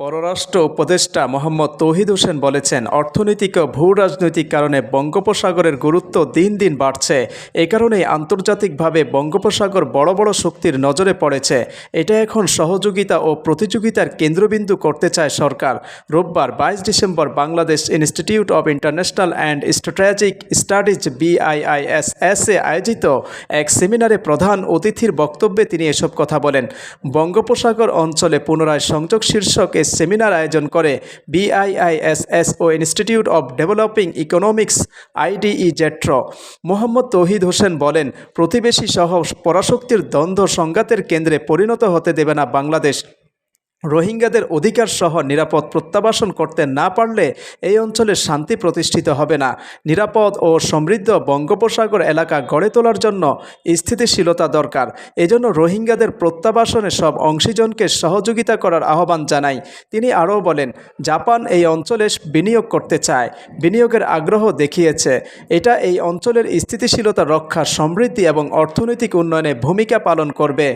পররাষ্ট্র উপদেষ্টা মোহাম্মদ তৌহিদ হোসেন বলেছেন, অর্থনৈতিক ও ভূ রাজনৈতিক কারণে বঙ্গোপসাগরের গুরুত্ব দিন দিন বাড়ছে। এ কারণেই আন্তর্জাতিকভাবে বঙ্গোপসাগর বড় বড় শক্তির নজরে পড়েছে। এটা এখন সহযোগিতা ও প্রতিযোগিতার কেন্দ্রবিন্দু করতে চায় সরকার। রোববার বাইশ December Bangladesh institute of international and strategic studies BIISS এ আয়োজিত এক সেমিনারে প্রধান অতিথির বক্তব্যে তিনি এসব কথা বলেন। বঙ্গোপসাগর অঞ্চলে পুনরায় সংযোগ শীর্ষক সেমিনার আয়োজন করে BIISS O institute of developing economics IDE JETRO Mohammad Touhid Hossain বলেন, প্রতিবেশী সহ পরাশক্তির দ্বন্দ্ব সংঘাতের কেন্দ্রে পরিণত হতে দেবে না বাংলাদেশ। রোহিঙ্গাদের অধিকার সহ নিরাপদ প্রত্যাবাসন করতে না পারলে এই অঞ্চলে শান্তি প্রতিষ্ঠিত হবে না। নিরাপদ ও সমৃদ্ধ বঙ্গোপসাগর এলাকা গড়ে তোলার জন্য স্থিতিশীলতা দরকার। এজন্য রোহিঙ্গাদের প্রত্যাবাসনে সব অংশীজনকে সহযোগিতা করার আহ্বান জানাই। তিনি আরও বলেন, জাপান এই অঞ্চলে বিনিয়োগ করতে চায়। বিনিয়োগের আগ্রহ দেখিয়েছে। এটা এই অঞ্চলের স্থিতিশীলতা, রক্ষা, সমৃদ্ধি এবং অর্থনৈতিক উন্নয়নে ভূমিকা পালন করবে।